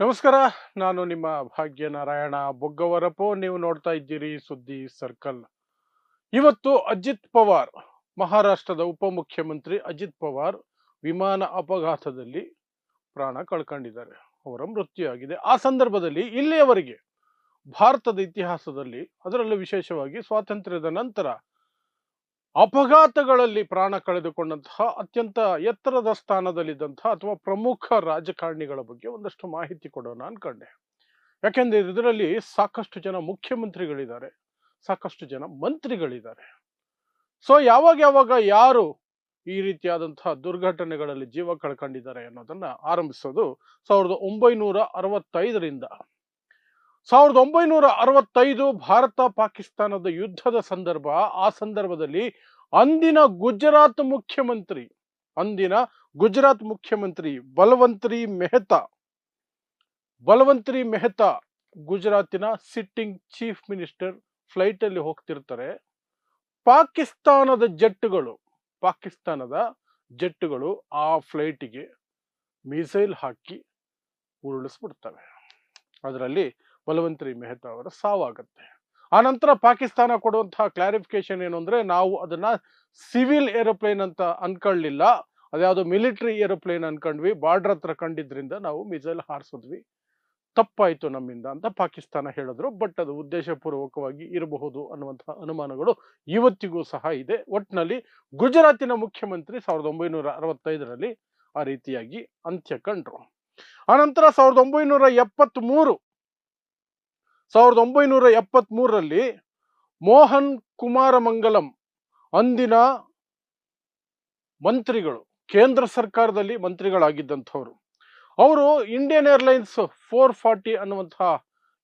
ನಮಸ್ಕಾರ, ನಾನು ನಿಮ್ಮ ಭಾಗ್ಯನಾರಾಯಣ ಬೊಗ್ಗವರಪು. ನೀವು ನೋಡ್ತಾ ಇದ್ದೀರಿ ಸುದ್ದಿ ಸರ್ಕಲ್. ಇವತ್ತು ಅಜಿತ್ ಪವಾರ್, ಮಹಾರಾಷ್ಟ್ರದ ಉಪಮುಖ್ಯಮಂತ್ರಿ ಅಜಿತ್ ಪವಾರ್ ವಿಮಾನ ಅಪಘಾತದಲ್ಲಿ ಪ್ರಾಣ ಕಳ್ಕೊಂಡಿದ್ದಾರೆ. ಅವರ ಮೃತ್ಯುವಾಗಿದೆ ಆ ಸಂದರ್ಭದಲ್ಲಿ ಇಲ್ಲಿಯವರೆಗೆ ಭಾರತದ ಇತಿಹಾಸದಲ್ಲಿ ಅದರಲ್ಲೂ ವಿಶೇಷವಾಗಿ ಸ್ವಾತಂತ್ರ್ಯದ ನಂತರ ಅಪಘಾತಗಳಲ್ಲಿ ಪ್ರಾಣ ಕಳೆದುಕೊಂಡಂತಹ ಅತ್ಯಂತ ಎತ್ತರದ ಸ್ಥಾನದಲ್ಲಿದ್ದಂತಹ ಅಥವಾ ಪ್ರಮುಖ ರಾಜಕಾರಣಿಗಳ ಬಗ್ಗೆ ಒಂದಷ್ಟು ಮಾಹಿತಿ ಕೊಡೋಣ ಅನ್ಕೊಂಡೆ. ಯಾಕೆಂದ್ರೆ ಇದರಲ್ಲಿ ಸಾಕಷ್ಟು ಜನ ಮುಖ್ಯಮಂತ್ರಿಗಳಿದ್ದಾರೆ, ಸಾಕಷ್ಟು ಜನ ಮಂತ್ರಿಗಳಿದ್ದಾರೆ. ಸೊ ಯಾವಾಗ ಯಾವಾಗ ಯಾರು ಈ ರೀತಿಯಾದಂತಹ ದುರ್ಘಟನೆಗಳಲ್ಲಿ ಜೀವ ಕಳ್ಕೊಂಡಿದ್ದಾರೆ ಅನ್ನೋದನ್ನ ಆರಂಭಿಸೋದು ಸಾವಿರದ ಒಂಬೈನೂರ ಅರವತ್ತೈದರಿಂದ ಸಾವಿರದ ಒಂಬೈನೂರ ಅರವತ್ತೈದು ಭಾರತ ಪಾಕಿಸ್ತಾನದ ಯುದ್ಧದ ಸಂದರ್ಭ, ಆ ಸಂದರ್ಭದಲ್ಲಿ ಅಂದಿನ ಗುಜರಾತ್ ಮುಖ್ಯಮಂತ್ರಿ, ಅಂದಿನ ಗುಜರಾತ್ ಮುಖ್ಯಮಂತ್ರಿ ಬಲವಂತ್ರಿ ಮೆಹ್ತಾ ಬಲವಂತ್ರಿ ಮೆಹ್ತಾ ಗುಜರಾತಿನ ಸಿಟ್ಟಿಂಗ್ ಚೀಫ್ ಮಿನಿಸ್ಟರ್ ಫ್ಲೈಟ್ ಅಲ್ಲಿ ಹೋಗ್ತಿರ್ತಾರೆ. ಪಾಕಿಸ್ತಾನದ ಜೆಟ್ಗಳು ಪಾಕಿಸ್ತಾನದ ಜೆಟ್ಗಳು ಆ ಫ್ಲೈಟಿಗೆ ಮಿಸೈಲ್ ಹಾಕಿ ಉರುಳಿಸ್ಬಿಡ್ತವೆ. ಅದರಲ್ಲಿ ಬಲವಂತ್ರಿ ಮೆಹ್ತಾ ಅವರ ಸಾವಾಗತ್ತೆ. ಆ ನಂತರ ಪಾಕಿಸ್ತಾನ ಕೊಡುವಂತಹ ಕ್ಲಾರಿಫಿಕೇಶನ್ ಏನು ಅಂದ್ರೆ ನಾವು ಅದನ್ನ ಸಿವಿಲ್ ಏರೋಪ್ಲೇನ್ ಅಂತ ಅನ್ಕೊಳ್ಳಿಲ್ಲ. ಅದ್ಯಾವುದೋ ಮಿಲಿಟರಿ ಏರೋಪ್ಲೇನ್ ಅನ್ಕೊಂಡ್ವಿ. ಬಾರ್ಡರ್ ಹತ್ರ ಕಂಡಿದ್ರಿಂದ ನಾವು ಮಿಸೈಲ್ ಹಾರಿಸಿದ್ವಿ. ತಪ್ಪಾಯಿತು ನಮ್ಮಿಂದ ಅಂತ ಪಾಕಿಸ್ತಾನ ಹೇಳಿದ್ರು. ಬಟ್ ಅದು ಉದ್ದೇಶಪೂರ್ವಕವಾಗಿ ಇರಬಹುದು ಅನ್ನುವಂತಹ ಅನುಮಾನಗಳು ಇವತ್ತಿಗೂ ಸಹ ಇದೆ. ಒಟ್ಟಿನಲ್ಲಿ ಗುಜರಾತಿನ ಮುಖ್ಯಮಂತ್ರಿ ಸಾವಿರದ ಒಂಬೈನೂರ ಅರವತ್ತೈದರಲ್ಲಿ ಆ ರೀತಿಯಾಗಿ ಅಂತ್ಯ ಕಂಡ್ರು. ಆನಂತರ ಸಾವಿರದ ಒಂಬೈನೂರ ಎಪ್ಪತ್ತ್ ಮೂರು ಸಾವಿರದ ಒಂಬೈನೂರ ಎಪ್ಪತ್ತ್ ಮೂರರಲ್ಲಿ ಮೋಹನ್ ಕುಮಾರಮಂಗಲಂ ಅಂದಿನ ಮಂತ್ರಿಗಳು, ಕೇಂದ್ರ ಸರ್ಕಾರದಲ್ಲಿ ಮಂತ್ರಿಗಳಾಗಿದ್ದಂಥವ್ರು. ಅವರು ಇಂಡಿಯನ್ ಏರ್ಲೈನ್ಸ್ ಫೋರ್ ಫಾರ್ಟಿ ಅನ್ನುವಂತಹ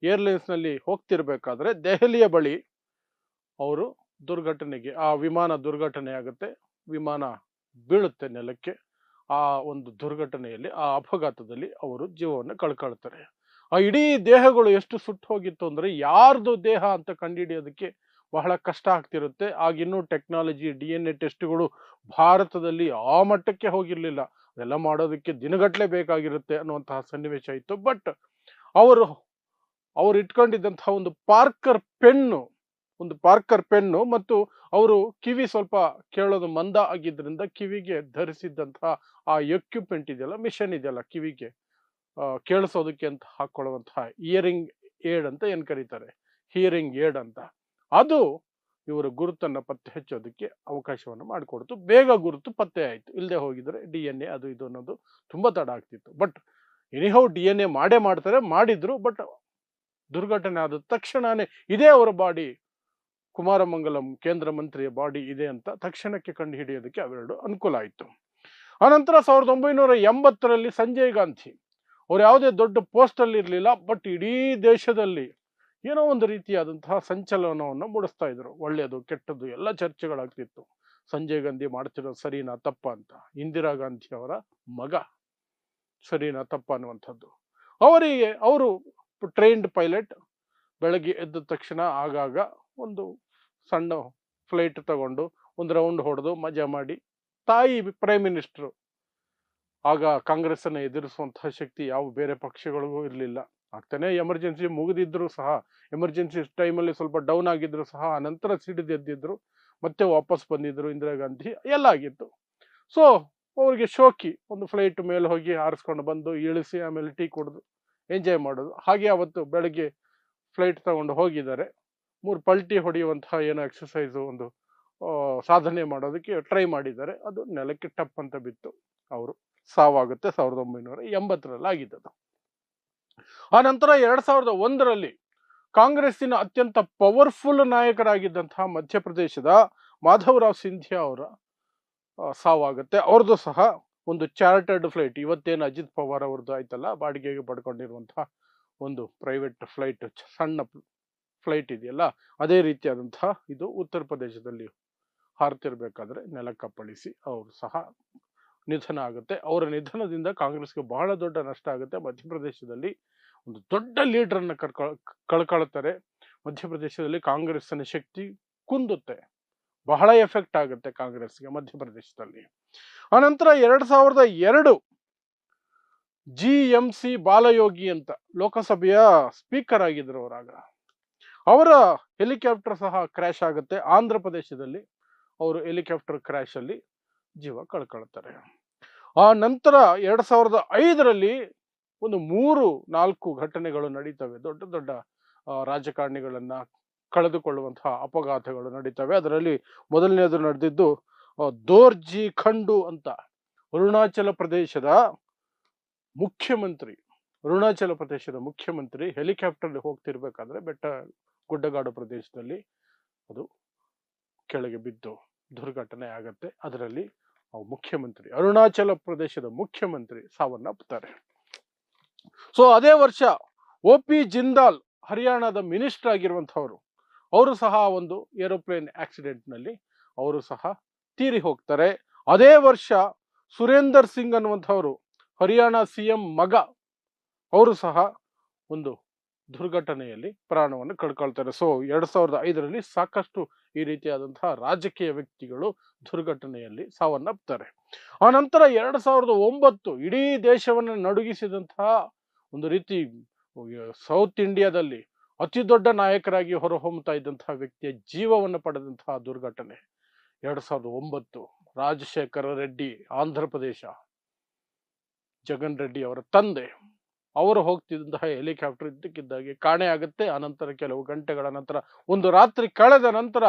ಏರ್ಲೈನ್ಸ್ನಲ್ಲಿ ಹೋಗ್ತಿರ್ಬೇಕಾದ್ರೆ ದೆಹಲಿಯ ಬಳಿ ಅವರು ದುರ್ಘಟನೆಗೆ, ಆ ವಿಮಾನ ದುರ್ಘಟನೆ ಆಗುತ್ತೆ, ವಿಮಾನ ಬೀಳುತ್ತೆ ನೆಲಕ್ಕೆ. ಆ ಒಂದು ದುರ್ಘಟನೆಯಲ್ಲಿ, ಆ ಅಪಘಾತದಲ್ಲಿ ಅವರು ಜೀವವನ್ನು ಕಳ್ಕೊಳ್ತಾರೆ. ಆ ಇಡೀ ದೇಹಗಳು ಎಷ್ಟು ಸುಟ್ಟು ಹೋಗಿತ್ತು ಅಂದರೆ ಯಾರ್ದು ದೇಹ ಅಂತ ಕಂಡುಹಿಡಿಯೋದಕ್ಕೆ ಬಹಳ ಕಷ್ಟ ಆಗ್ತಿರುತ್ತೆ. ಆಗಿನ್ನೂ ಟೆಕ್ನಾಲಜಿ, ಡಿ ಎನ್ ಎ ಟೆಸ್ಟ್ಗಳು ಭಾರತದಲ್ಲಿ ಆ ಮಟ್ಟಕ್ಕೆ ಹೋಗಿರಲಿಲ್ಲ. ಅದೆಲ್ಲ ಮಾಡೋದಕ್ಕೆ ದಿನಗಟ್ಟಲೆ ಬೇಕಾಗಿರುತ್ತೆ ಅನ್ನುವಂತಹ ಸನ್ನಿವೇಶ ಇತ್ತು. ಬಟ್ ಅವರು ಅವರು ಇಟ್ಕೊಂಡಿದ್ದಂತಹ ಒಂದು ಪಾರ್ಕರ್ ಪೆನ್ನು, ಒಂದು ಪಾರ್ಕರ್ ಪೆನ್ನು ಮತ್ತು ಅವರು ಕಿವಿ ಸ್ವಲ್ಪ ಕೇಳೋದು ಮಂದ ಆಗಿದ್ದರಿಂದ ಕಿವಿಗೆ ಧರಿಸಿದ್ದಂತಹ ಆ ಎಕ್ವಿಪ್ಮೆಂಟ್ ಇದೆಯಲ್ಲ, ಮಿಷನ್ ಇದೆಯಲ್ಲ ಕಿವಿಗೆ. ಕೇಳಿಸೋದಕ್ಕೆ ಅಂತ ಹಾಕೊಳ್ಳುವಂತಹ ಇಯರಿಂಗ್ ಏಡ್ ಅಂತ ಏನು ಕರೀತಾರೆ? ಹಿಯರಿಂಗ್ ಏಡ್ ಅಂತ. ಅದು ಇವರ ಗುರುತನ್ನ ಪತ್ತೆ ಹಚ್ಚೋದಕ್ಕೆ ಅವಕಾಶವನ್ನು ಮಾಡಿಕೊಡ್ತು. ಬೇಗ ಗುರುತು ಪತ್ತೆ ಆಯಿತು. ಇಲ್ಲದೆ ಹೋಗಿದ್ರೆ ಡಿ ಎನ್ ಎ ಅದು ಇದು ಅನ್ನೋದು ತುಂಬಾ ತಡ ಆಗ್ತಿತ್ತು. But anyhow D N A ಮಾಡೇ ಮಾಡ್ತಾರೆ, ಮಾಡಿದ್ರು ಬಟ್ ದುರ್ಘಟನೆ ಆದ ತಕ್ಷಣನೇ ಇದೇ ಅವರ ಬಾಡಿ, ಕುಮಾರಮಂಗಲಂ ಕೇಂದ್ರ ಮಂತ್ರಿಯ ಬಾಡಿ ಇದೆ ಅಂತ ತಕ್ಷಣಕ್ಕೆ ಕಂಡು ಹಿಡಿಯೋದಕ್ಕೆ ಅವೆರಡು ಅನುಕೂಲ ಆಯಿತು. ಆನಂತರ ಸಾವಿರದ ಒಂಬೈನೂರ ಎಂಬತ್ತರಲ್ಲಿ ಸಂಜಯ್ ಗಾಂಧಿ ಅವ್ರು ಯಾವುದೇ ದೊಡ್ಡ ಪೋಸ್ಟ್ ಅಲ್ಲಿ ಇರಲಿಲ್ಲ ಬಟ್ ಇಡೀ ದೇಶದಲ್ಲಿ ಏನೋ ಒಂದು ರೀತಿಯಾದಂತಹ ಸಂಚಲನವನ್ನು ಮೂಡಿಸ್ತಾ ಇದ್ರು. ಒಳ್ಳೆಯದು ಕೆಟ್ಟದ್ದು ಎಲ್ಲ ಚರ್ಚೆಗಳಾಗ್ತಿತ್ತು. ಸಂಜಯ್ ಗಾಂಧಿ ಮಾಡ್ತಿರೋ ಸರಿನಾ, ತಪ್ಪ ಅಂತ. ಇಂದಿರಾ ಗಾಂಧಿ ಅವರ ಮಗ ಸರಿನಾ, ತಪ್ಪ ಅನ್ನುವಂಥದ್ದು. ಅವರಿಗೆ, ಅವರು ಟ್ರೈನ್ಡ್ ಪೈಲಟ್ ಬೆಳಗ್ಗೆ ಎದ್ದ ತಕ್ಷಣ ಆಗಾಗ ಒಂದು ಸಣ್ಣ ಫ್ಲೈಟ್ ತಗೊಂಡು ಒಂದು ರೌಂಡ್ ಹೊಡೆದು ಮಜಾ ಮಾಡಿ ತಾಯಿ ಪ್ರೈಮ್ ಮಿನಿಸ್ಟರ್ ಆಗ ಕಾಂಗ್ರೆಸ್ ಅನ್ನ ಎದುರಿಸುವಂತಹ ಶಕ್ತಿ ಯಾವ ಬೇರೆ ಪಕ್ಷಗಳಿಗೂ ಇರಲಿಲ್ಲ. ಆಗ್ತಾನೆ ಎಮರ್ಜೆನ್ಸಿ ಮುಗಿದಿದ್ರು ಸಹ, ಎಮರ್ಜೆನ್ಸಿ ಟೈಮಲ್ಲಿ ಸ್ವಲ್ಪ ಡೌನ್ ಆಗಿದ್ರು ಸಹ ಅನಂತರ ಸಿಡಿದೆದ್ದಿದ್ರು ಮತ್ತೆ ವಾಪಸ್ ಬಂದಿದ್ರು ಇಂದಿರಾ ಗಾಂಧಿ, ಎಲ್ಲ ಆಗಿತ್ತು. ಸೊ ಅವ್ರಿಗೆ ಶೋಕಿ, ಒಂದು ಫ್ಲೈಟ್ ಮೇಲೆ ಹೋಗಿ ಹಾರಿಸ್ಕೊಂಡು ಬಂದು ಇಳಿಸಿ, ಆಮೇಲೆ ಟೀ ಕುಡಿದು ಎಂಜಾಯ್ ಮಾಡೋದು. ಹಾಗೆ ಅವತ್ತು ಬೆಳಗ್ಗೆ ಫ್ಲೈಟ್ ತಗೊಂಡು ಹೋಗಿದ್ದಾರೆ. ಮೂರು ಪಲ್ಟಿ ಹೊಡೆಯುವಂತಹ ಏನೋ ಎಕ್ಸಸೈಸು ಒಂದು ಸಾಧನೆ ಮಾಡೋದಕ್ಕೆ ಟ್ರೈ ಮಾಡಿದ್ದಾರೆ. ಅದು ನೆಲಕ್ಕೆ ಟಪ್ ಅಂತ ಬಿತ್ತು, ಅವರು. ಸಾವಾಗುತ್ತೆ ಸಾವಿರದ ಒಂಬೈನೂರ ಎಂಬತ್ತರಲ್ಲಿ ಆಗಿದ್ದದು ಆ ನಂತರ ಎರಡ್ ಸಾವಿರದ ಒಂದರಲ್ಲಿ ಕಾಂಗ್ರೆಸ್ಸಿನ ಅತ್ಯಂತ ಪವರ್ಫುಲ್ ನಾಯಕರಾಗಿದ್ದಂತಹ ಮಧ್ಯಪ್ರದೇಶದ ಮಾಧವರಾವ್ ಸಿಂಧಿಯಾ ಅವರ ಸಾವಾಗುತ್ತೆ. ಅವ್ರದ್ದು ಸಹ ಒಂದು ಚಾರ್ಟರ್ಡ್ ಫ್ಲೈಟ್. ಇವತ್ತೇನು ಅಜಿತ್ ಪವಾರ್ ಅವ್ರದ್ದು ಆಯ್ತಲ್ಲ, ಬಾಡಿಗೆಗೆ ಪಡ್ಕೊಂಡಿರುವಂತಹ ಒಂದು ಪ್ರೈವೇಟ್ ಫ್ಲೈಟ್ ಸಣ್ಣ ಫ್ಲೈಟ್ ಇದೆಯಲ್ಲ, ಅದೇ ರೀತಿಯಾದಂತಹ ಇದು ಉತ್ತರ ಪ್ರದೇಶದಲ್ಲಿ ಹಾರ್ತಿರ್ಬೇಕಾದ್ರೆ ನೆಲಕ್ಕಪ್ಪಳಿಸಿ ಅವರು ಸಹ ನಿಧನ ಆಗುತ್ತೆ. ಅವರ ನಿಧನದಿಂದ ಕಾಂಗ್ರೆಸ್ಗೆ ಬಹಳ ದೊಡ್ಡ ನಷ್ಟ ಆಗುತ್ತೆ. ಮಧ್ಯಪ್ರದೇಶದಲ್ಲಿ ಒಂದು ದೊಡ್ಡ ಲೀಡರ್ ಕರ್ಕೊಳ್ ಕಳ್ಕೊಳ್ತಾರೆ. ಮಧ್ಯಪ್ರದೇಶದಲ್ಲಿ ಕಾಂಗ್ರೆಸ್ಸಿನ ಶಕ್ತಿ ಕುಂದುತ್ತೆ. ಬಹಳ ಎಫೆಕ್ಟ್ ಆಗುತ್ತೆ ಕಾಂಗ್ರೆಸ್ಗೆ ಮಧ್ಯಪ್ರದೇಶದಲ್ಲಿ. ಆನಂತರ ಎರಡ್ ಸಾವಿರದ ಎರಡು ಜಿ ಎಂ ಸಿ ಬಾಲಯೋಗಿ ಅಂತ ಲೋಕಸಭೆಯ ಸ್ಪೀಕರ್ ಆಗಿದ್ರು ಅವರಾಗ ಅವರ ಹೆಲಿಕಾಪ್ಟರ್ ಸಹ ಕ್ರ್ಯಾಶ್ ಆಗುತ್ತೆ. ಆಂಧ್ರ ಪ್ರದೇಶದಲ್ಲಿ ಅವರು ಹೆಲಿಕಾಪ್ಟರ್ ಕ್ರ್ಯಾಶಲ್ಲಿ ಜೀವ ಕಳ್ಕೊಳ್ತಾರೆ. ಆ ನಂತರ ಎರಡು ಸಾವಿರದ ಐದರಲ್ಲಿ ಒಂದು ಮೂರು, ನಾಲ್ಕು ಘಟನೆಗಳು ನಡೀತವೆ. ದೊಡ್ಡ ದೊಡ್ಡ ರಾಜಕಾರಣಿಗಳನ್ನು ಕಳೆದುಕೊಳ್ಳುವಂತಹ ಅಪಘಾತಗಳು ನಡೀತವೆ. ಅದರಲ್ಲಿ ಮೊದಲನೇದು ನಡೆದಿದ್ದು ದೋರ್ಜಿ ಖಂಡು ಅಂತ ಅರುಣಾಚಲ ಪ್ರದೇಶದ ಮುಖ್ಯಮಂತ್ರಿ, ಅರುಣಾಚಲ ಪ್ರದೇಶದ ಮುಖ್ಯಮಂತ್ರಿ ಹೆಲಿಕಾಪ್ಟರ್ ಹೋಗ್ತಿರ್ಬೇಕಾದ್ರೆ ಬೆಟ್ಟ, ಗುಡ್ಡಗಾಡು ಪ್ರದೇಶದಲ್ಲಿ ಅದು ಕೆಳಗೆ ಬಿದ್ದು ದುರ್ಘಟನೆ ಆಗತ್ತೆ. ಅದರಲ್ಲಿ ಮುಖ್ಯಮಂತ್ರಿ ಅರುಣಾಚಲ ಪ್ರದೇಶದ ಮುಖ್ಯಮಂತ್ರಿ ಸಾವನ್ನಪ್ಪುತ್ತಾರೆ. ಸೊ ಅದೇ ವರ್ಷ ಒ ಪಿ ಜಿಂದಾಲ್ ಹರಿಯಾಣದ ಮಿನಿಸ್ಟರ್ ಆಗಿರುವಂಥವ್ರು, ಅವರು ಸಹ ಒಂದು ಏರೋಪ್ಲೇನ್ ಆಕ್ಸಿಡೆಂಟ್ನಲ್ಲಿ ಅವರು ಸಹ ತೀರಿ ಹೋಗ್ತಾರೆ. ಅದೇ ವರ್ಷ ಸುರೇಂದರ್ ಸಿಂಗ್ ಅನ್ನುವಂಥವ್ರು, ಹರಿಯಾಣ ಸಿ ಎಂ ಮಗ, ಅವರು ಸಹ ಒಂದು ದುರ್ಘಟನೆಯಲ್ಲಿ ಪ್ರಾಣವನ್ನು ಕಳ್ಕೊಳ್ತಾರೆ. ಸೊ ಎರಡ್ ಸಾವಿರದ ಐದರಲ್ಲಿ ಸಾಕಷ್ಟು ಈ ರೀತಿಯಾದಂತಹ ರಾಜಕೀಯ ವ್ಯಕ್ತಿಗಳು ದುರ್ಘಟನೆಯಲ್ಲಿ ಸಾವನ್ನಪ್ತಾರೆ. ಆ ನಂತರ ಎರಡ್ ಸಾವಿರದ ಒಂಬತ್ತು ಇಡೀ ದೇಶವನ್ನು ನಡುಗಿಸಿದಂತಹ ಒಂದು ರೀತಿ ಸೌತ್ ಇಂಡಿಯಾದಲ್ಲಿ ಅತಿ ದೊಡ್ಡ ನಾಯಕರಾಗಿ ಹೊರಹೊಮ್ಮತಾ ಇದ್ದಂತಹ ವ್ಯಕ್ತಿಯ ಜೀವವನ್ನು ಪಡೆದಂತಹ ದುರ್ಘಟನೆ ಎರಡ್ ಸಾವಿರದ ಒಂಬತ್ತು. ರಾಜಶೇಖರ ರೆಡ್ಡಿ, ಆಂಧ್ರ ಪ್ರದೇಶ. ಜಗನ್ ರೆಡ್ಡಿ ಅವರ ತಂದೆ. ಅವರು ಹೋಗ್ತಿದ್ದಂತಹ ಹೆಲಿಕಾಪ್ಟರ್ ಇದ್ದಕ್ಕಿದ್ದಾಗೆ ಕಾಣೆ ಆಗುತ್ತೆ. ಆನಂತರ ಕೆಲವು ಗಂಟೆಗಳ ನಂತರ, ಒಂದು ರಾತ್ರಿ ಕಳೆದ ನಂತರ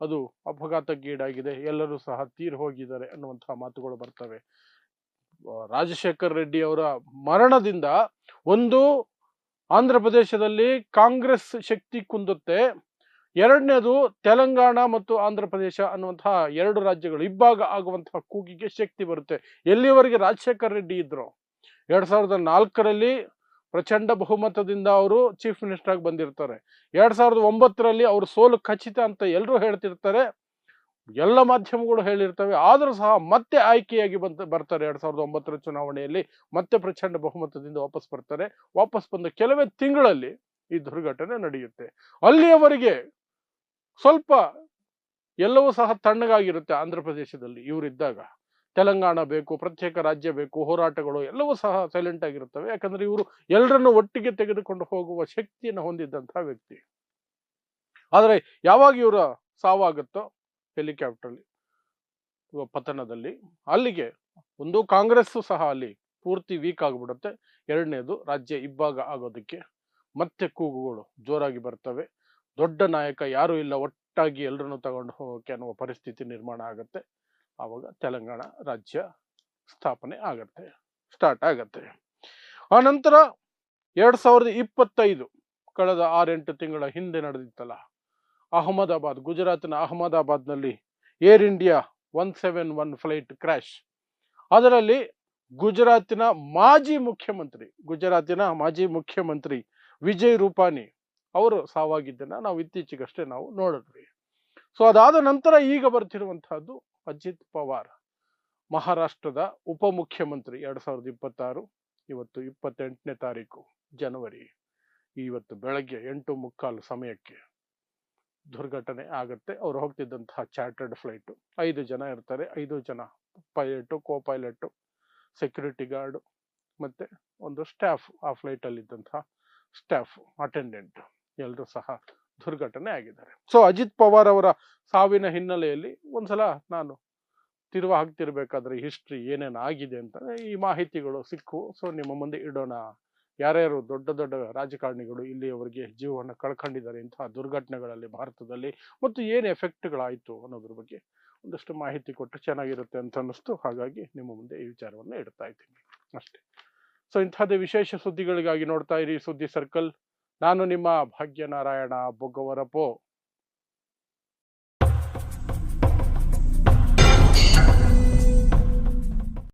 ಅದು ಅಪಘಾತಕ್ಕೀಡಾಗಿದೆ. ಎಲ್ಲರೂ ಸಹ ತೀರ್ ಹೋಗಿದ್ದಾರೆ ಅನ್ನುವಂತಹ ಮಾತುಗಳು ಬರ್ತವೆ. ರಾಜಶೇಖರ್ ರೆಡ್ಡಿ ಅವರ ಮರಣದಿಂದ ಒಂದು ಆಂಧ್ರ ಪ್ರದೇಶದಲ್ಲಿ ಕಾಂಗ್ರೆಸ್ ಶಕ್ತಿ ಕುಂದುತ್ತೆ. ಎರಡನೇದು ತೆಲಂಗಾಣ ಮತ್ತು ಆಂಧ್ರ ಪ್ರದೇಶ ಅನ್ನುವಂತಹ ಎರಡು ರಾಜ್ಯಗಳು ಇಬ್ಬಾಗ ಆಗುವಂತಹ ಕೂಗಿಗೆ ಶಕ್ತಿ ಬರುತ್ತೆ. ಎಲ್ಲಿವರೆಗೆ ರಾಜಶೇಖರ್ ರೆಡ್ಡಿ ಇದ್ರು? ಎರಡ್ ಸಾವಿರದ ನಾಲ್ಕರಲ್ಲಿ ಪ್ರಚಂಡ ಬಹುಮತದಿಂದ ಅವರು ಚೀಫ್ ಮಿನಿಸ್ಟರ್ ಆಗಿ ಬಂದಿರ್ತಾರೆ. ಎರಡ್ ಸಾವಿರದ ಒಂಬತ್ತರಲ್ಲಿ ಅವರು ಸೋಲು ಖಚಿತ ಅಂತ ಎಲ್ಲರೂ ಹೇಳ್ತಿರ್ತಾರೆ. ಎಲ್ಲ ಮಾಧ್ಯಮಗಳು ಹೇಳಿರ್ತವೆ. ಆದರೂ ಸಹ ಮತ್ತೆ ಆಯ್ಕೆಯಾಗಿ ಬಂತ, ಬರ್ತಾರೆ ಎರಡ್ ಸಾವಿರದ ಒಂಬತ್ತರ ಚುನಾವಣೆಯಲ್ಲಿ. ಮತ್ತೆ ಪ್ರಚಂಡ ಬಹುಮತದಿಂದ ವಾಪಸ್ ಬರ್ತಾರೆ. ವಾಪಸ್ ಬಂದ ಕೆಲವೇ ತಿಂಗಳಲ್ಲಿ ಈ ದುರ್ಘಟನೆ ನಡೆಯುತ್ತೆ. ಅಲ್ಲಿಯವರೆಗೆ ಸ್ವಲ್ಪ ಎಲ್ಲವೂ ಸಹ ತಣ್ಣಗಾಗಿರುತ್ತೆ ಆಂಧ್ರ ಪ್ರದೇಶದಲ್ಲಿ ಇವರಿದ್ದಾಗ. ತೆಲಂಗಾಣ ಬೇಕು, ಪ್ರತ್ಯೇಕ ರಾಜ್ಯ ಬೇಕು, ಹೋರಾಟಗಳು ಎಲ್ಲವೂ ಸಹ ಸೈಲೆಂಟ್ ಆಗಿರುತ್ತವೆ. ಯಾಕಂದ್ರೆ ಇವರು ಎಲ್ಲರನ್ನು ಒಟ್ಟಿಗೆ ತೆಗೆದುಕೊಂಡು ಹೋಗುವ ಶಕ್ತಿಯನ್ನು ಹೊಂದಿದ್ದಂತಹ ವ್ಯಕ್ತಿ. ಆದರೆ ಯಾವಾಗ ಇವರ ಸಾವಾಗುತ್ತೋ ಹೆಲಿಕಾಪ್ಟರ್ ಪತನದಲ್ಲಿ. ಅಲ್ಲಿಗೆ ಒಂದು ಕಾಂಗ್ರೆಸ್ ಸಹ ಅಲ್ಲಿ ಪೂರ್ತಿ ವೀಕ್ ಆಗಿಬಿಡುತ್ತೆ. ಎರಡನೇದು ರಾಜ್ಯ ಇಬ್ಬಾಗ ಆಗೋದಕ್ಕೆ ಮತ್ತೆ ಕೂಗುಗಳು ಜೋರಾಗಿ ಬರ್ತವೆ. ದೊಡ್ಡ ನಾಯಕ ಯಾರು ಇಲ್ಲ, ಒಟ್ಟಾಗಿ ಎಲ್ಲರನ್ನು ತಗೊಂಡು ಹೋಗೋಕೆ ಅನ್ನುವ ಪರಿಸ್ಥಿತಿ ನಿರ್ಮಾಣ ಆಗುತ್ತೆ. ಆವಾಗ ತೆಲಂಗಾಣ ರಾಜ್ಯ ಸ್ಥಾಪನೆ ಆಗತ್ತೆ ಸ್ಟಾರ್ಟ್ ಆಗತ್ತೆ. ಆ ನಂತರ ಎರಡ್ ಸಾವಿರದ ಇಪ್ಪತ್ತೈದು, ಕಳೆದ ಆರೆಂಟು ತಿಂಗಳ ಹಿಂದೆ ನಡೆದಿತ್ತಲ್ಲ, ಅಹಮದಾಬಾದ್, ಗುಜರಾತ್ನ ಅಹಮದಾಬಾದ್ನಲ್ಲಿ Air India one seven one flight crash. ಅದರಲ್ಲಿ ಗುಜರಾತಿನ ಮಾಜಿ ಮುಖ್ಯಮಂತ್ರಿ, ಗುಜರಾತಿನ ಮಾಜಿ ಮುಖ್ಯಮಂತ್ರಿ ವಿಜಯ್ ರೂಪಾನಿ ಅವರು ಸಾವಾಗಿದ್ದನ್ನ ನಾವು ಇತ್ತೀಚೆಗಷ್ಟೇ ನಾವು ನೋಡಿದ್ವಿ. ಸೊ ಅದಾದ ನಂತರ ಈಗ ಬರ್ತಿರುವಂತಹದ್ದು ಅಜಿತ್ ಪವಾರ್, ಮಹಾರಾಷ್ಟ್ರದ ಉಪಮುಖ್ಯಮಂತ್ರಿ ಎರಡ್ ಸಾವಿರದ ಇಪ್ಪತ್ತಾರು, ಇವತ್ತು ಇಪ್ಪತ್ತೆಂಟನೇ ತಾರೀಕು, ಜನವರಿ. ಇವತ್ತು ಬೆಳಗ್ಗೆ ಎಂಟು ಮುಕ್ಕಾಲು ಸಮಯಕ್ಕೆ ದುರ್ಘಟನೆ ಆಗುತ್ತೆ. ಅವ್ರು ಹೋಗ್ತಿದ್ದಂತಹ ಚಾರ್ಟರ್ಡ್ ಫ್ಲೈಟ್. ಐದು ಜನ ಇರ್ತಾರೆ. ಐದು ಜನ pilot co pilot security guard ಮತ್ತೆ ಒಂದು ಸ್ಟಾಫ್. ಆ ಫ್ಲೈಟ್ ಅಲ್ಲಿ ಇದ್ದಂತಹ ಸ್ಟಾಫ್, ಅಟೆಂಡೆಂಟ್ ಎಲ್ಲರೂ ಸಹ ದುರ್ಘಟನೆ ಆಗಿದ್ದಾರೆ. ಸೊ ಅಜಿತ್ ಪವಾರ್ ಅವರ ಸಾವಿನ ಹಿನ್ನೆಲೆಯಲ್ಲಿ ಒಂದ್ಸಲ ನಾನು ತಿರುವ ಹಾಕ್ತಿರ್ಬೇಕಾದ್ರೆ ಹಿಸ್ಟ್ರಿ ಏನೇನು ಆಗಿದೆ ಅಂತ ಈ ಮಾಹಿತಿಗಳು ಸಿಕ್ಕು. ಸೊ ನಿಮ್ಮ ಮುಂದೆ ಇಡೋಣ. ಯಾರ್ಯಾರು ದೊಡ್ಡ ದೊಡ್ಡ ರಾಜಕಾರಣಿಗಳು ಇಲ್ಲಿಯವರೆಗೆ ಜೀವವನ್ನು ಕಳ್ಕೊಂಡಿದ್ದಾರೆ ಇಂತಹ ದುರ್ಘಟನೆಗಳಲ್ಲಿ ಭಾರತದಲ್ಲಿ ಮತ್ತು ಏನು ಎಫೆಕ್ಟ್ಗಳಾಯಿತು ಅನ್ನೋದ್ರ ಬಗ್ಗೆ ಒಂದಷ್ಟು ಮಾಹಿತಿ ಕೊಟ್ಟರೆ ಚೆನ್ನಾಗಿರುತ್ತೆ ಅಂತ ಅನ್ನಿಸ್ತು. ಹಾಗಾಗಿ ನಿಮ್ಮ ಮುಂದೆ ಈ ವಿಚಾರವನ್ನು ಇಡ್ತಾ ಇದ್ದೀನಿ. ಅಷ್ಟೇ. ಸೊ ಇಂಥದ್ದೇ ವಿಶೇಷ ಸುದ್ದಿಗಳಿಗಾಗಿ ನೋಡ್ತಾ ಇರಿ ಸುದ್ದಿ ಸರ್ಕಲ್ ನಾನು ನಿಮ್ಮ ಭಾಗ್ಯನಾರಾಯಣ ಬೊಗ್ಗವರಪೋ